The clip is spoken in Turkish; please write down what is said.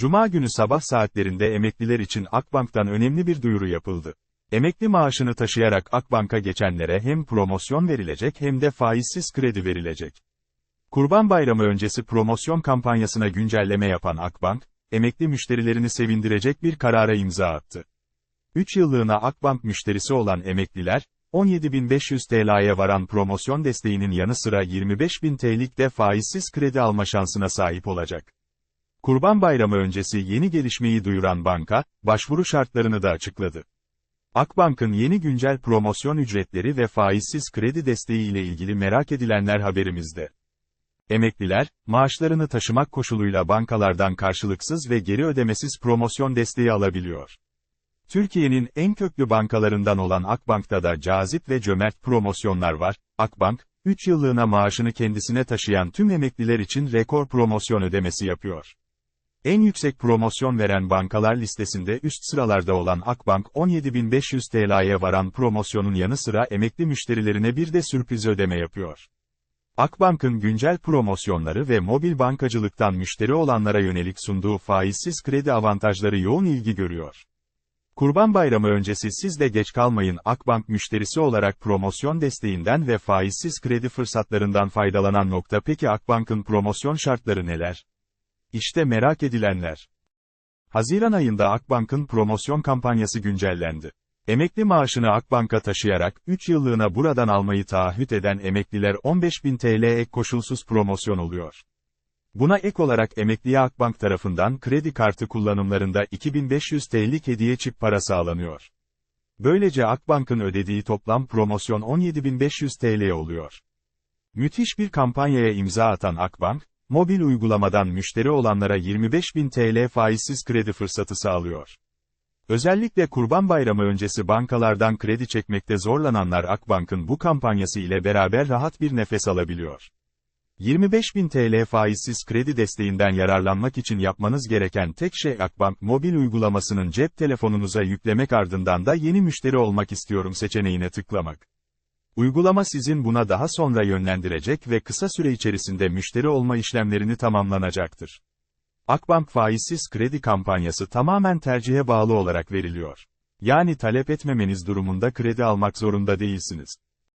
Cuma günü sabah saatlerinde emekliler için Akbank'tan önemli bir duyuru yapıldı. Emekli maaşını taşıyarak Akbank'a geçenlere hem promosyon verilecek hem de faizsiz kredi verilecek. Kurban Bayramı öncesi promosyon kampanyasına güncelleme yapan Akbank, emekli müşterilerini sevindirecek bir karara imza attı. 3 yıllığına Akbank müşterisi olan emekliler, 17.500 TL'ye varan promosyon desteğinin yanı sıra 25.000 TL'lik de faizsiz kredi alma şansına sahip olacak. Kurban Bayramı öncesi yeni gelişmeyi duyuran banka, başvuru şartlarını da açıkladı. Akbank'ın yeni güncel promosyon ücretleri ve faizsiz kredi desteği ile ilgili merak edilenler haberimizde. Emekliler, maaşlarını taşımak koşuluyla bankalardan karşılıksız ve geri ödemesiz promosyon desteği alabiliyor. Türkiye'nin en köklü bankalarından olan Akbank'ta da cazip ve cömert promosyonlar var. Akbank, 3 yıllığına maaşını kendisine taşıyan tüm emekliler için rekor promosyon ödemesi yapıyor. En yüksek promosyon veren bankalar listesinde üst sıralarda olan Akbank 17.500 TL'ye varan promosyonun yanı sıra emekli müşterilerine bir de sürpriz ödeme yapıyor. Akbank'ın güncel promosyonları ve mobil bankacılıktan müşteri olanlara yönelik sunduğu faizsiz kredi avantajları yoğun ilgi görüyor. Kurban Bayramı öncesi siz de geç kalmayın Akbank müşterisi olarak promosyon desteğinden ve faizsiz kredi fırsatlarından faydalanan nokta peki Akbank'ın promosyon şartları neler? İşte merak edilenler. Haziran ayında Akbank'ın promosyon kampanyası güncellendi. Emekli maaşını Akbank'a taşıyarak 3 yıllığına buradan almayı taahhüt eden emekliler 15.000 TL ek koşulsuz promosyon oluyor. Buna ek olarak emekliye Akbank tarafından kredi kartı kullanımlarında 2500 TL'lik hediye çip para sağlanıyor. Böylece Akbank'ın ödediği toplam promosyon 17.500 TL oluyor. Müthiş bir kampanyaya imza atan Akbank, mobil uygulamadan müşteri olanlara 25.000 TL faizsiz kredi fırsatı sağlıyor. Özellikle Kurban Bayramı öncesi bankalardan kredi çekmekte zorlananlar Akbank'ın bu kampanyası ile beraber rahat bir nefes alabiliyor. 25.000 TL faizsiz kredi desteğinden yararlanmak için yapmanız gereken tek şey Akbank mobil uygulamasının cep telefonunuza yüklemek ardından da yeni müşteri olmak istiyorum seçeneğine tıklamak. Uygulama sizin buna daha sonra yönlendirecek ve kısa süre içerisinde müşteri olma işlemlerini tamamlanacaktır. Akbank faizsiz kredi kampanyası tamamen tercihe bağlı olarak veriliyor. Yani talep etmemeniz durumunda kredi almak zorunda değilsiniz.